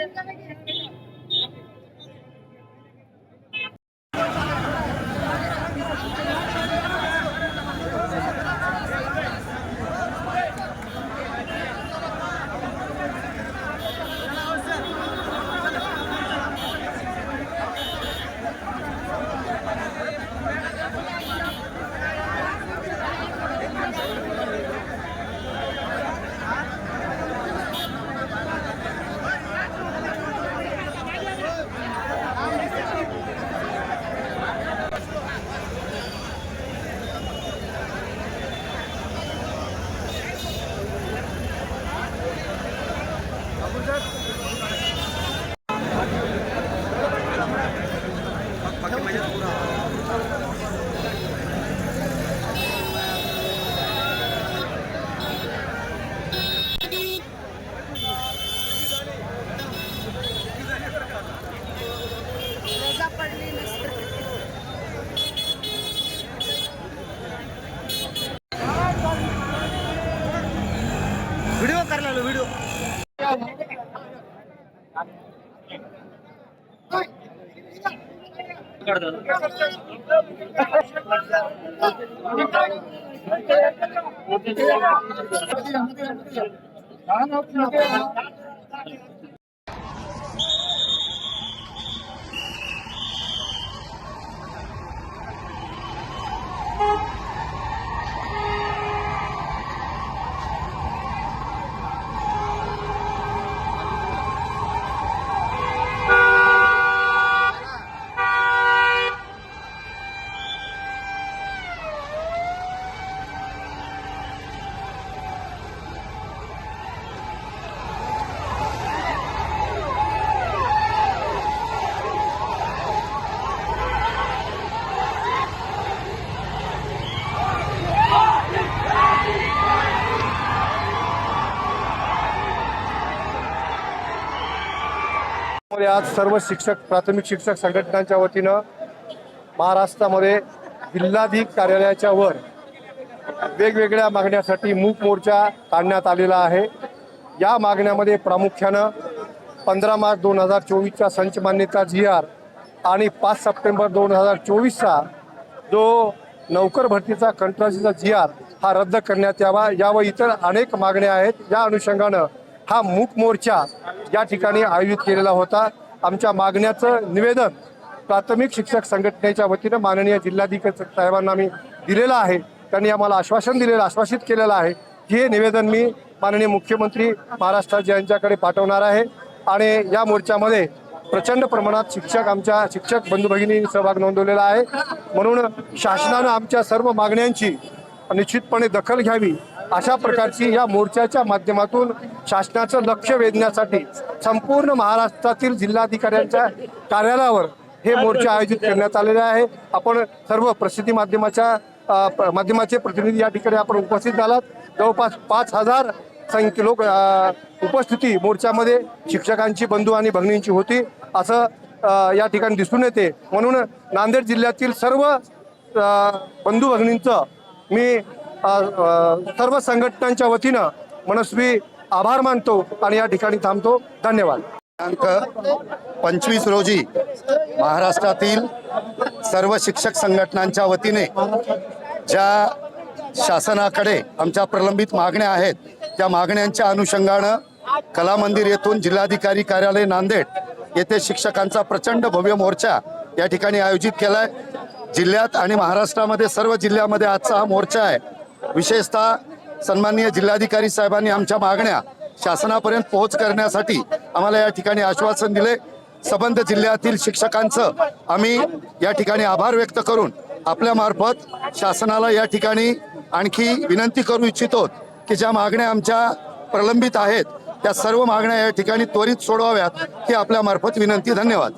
रजा చేస్తున్నాడు వీడు व्हिडिओ आज सर्व शिक्षक प्राथमिक शिक्षक संघटनांच्या वतीनं महाराष्ट्रामध्ये जिल्हाधिक कार्यालयाच्या वर वेगवेगळ्या मागण्यासाठी मूक मोर्चा काढण्यात आलेला आहे. या मागण्यामध्ये प्रामुख्यानं पंधरा मार्च दोन हजार चोवीसचा संच मान्यता जी आर आणि पाच सप्टेंबर दोन हजार चोवीसचा जो नौकर भरतीचा कंत्राटीचा जी आर हा रद्द करण्यात यावा या व इतर अनेक मागण्या आहेत. या अनुषंगानं हा मूक मोर्चा या ठिकाणी आयोजित केलेला होता. आमच्या मागण्याचं निवेदन प्राथमिक शिक्षक संघटनेच्या वतीनं माननीय जिल्हाधिकारी साहेबांना मी दिलेलं आहे. त्यांनी आम्हाला आश्वासन दिलेलं आश्वासित केलेलं आहे की हे निवेदन मी माननीय मुख्यमंत्री महाराष्ट्राचे यांच्याकडे पाठवणार आहे. आणि या मोर्चामध्ये प्रचंड प्रमाणात शिक्षक आमच्या शिक्षक बंधू भगिनी सहभाग नोंदवलेला आहे. म्हणून शासनानं आमच्या सर्व मागण्यांची निश्चितपणे दखल घ्यावी अशा प्रकारची या मोर्चाच्या माध्यमातून शासनाचं लक्ष वेधण्यासाठी संपूर्ण महाराष्ट्रातील जिल्हाधिकाऱ्यांच्या कार्यालयावर हे मोर्चा आयोजित करण्यात आलेले आहे. आपण सर्व प्रसिद्धी माध्यमाच्या प- माध्यमाचे प्रतिनिधी या ठिकाणी आपण उपस्थित झालात. जवळपास पाच हजार संख्य लोक उपस्थिती मोर्चामध्ये शिक्षकांची बंधू आणि भगिनींची होती. असं या ठिकाणी दिसून येते. म्हणून नांदेड जिल्ह्यातील सर्व बंधू भगिनींचं मी सर्व संघटनांच्या वतीनं मनस्वी आभार मानतो आणि या ठिकाणी थांबतो. धन्यवाद. दिनांक पंचवीस रोजी महाराष्ट्रातील सर्व शिक्षक संघटनांच्या वतीने ज्या शासनाकडे आमच्या प्रलंबित मागण्या आहेत त्या मागण्यांच्या अनुषंगानं कला मंदिर येथून जिल्हाधिकारी कार्यालय नांदेड येथे शिक्षकांचा प्रचंड भव्य मोर्चा या ठिकाणी आयोजित केलाय. जिल्ह्यात आणि महाराष्ट्रामध्ये सर्व जिल्ह्यामध्ये आजचा हा मोर्चा आहे. विशेषतः सन्माननीय जिल्हाधिकारी साहेबांनी आमच्या मागण्या शासनापर्यंत पोहोच करण्यासाठी आम्हाला या ठिकाणी आश्वासन दिले. संबंध जिल्ह्यातील शिक्षकांचं आम्ही या ठिकाणी आभार व्यक्त करून आपल्या मार्फत शासनाला या ठिकाणी आणखी विनंती करू इच्छितो की ज्या मागण्या आमच्या प्रलंबित आहेत त्या सर्व मागण्या या ठिकाणी त्वरित सोडवाव्यात ही आपल्या मार्फत विनंती. धन्यवाद.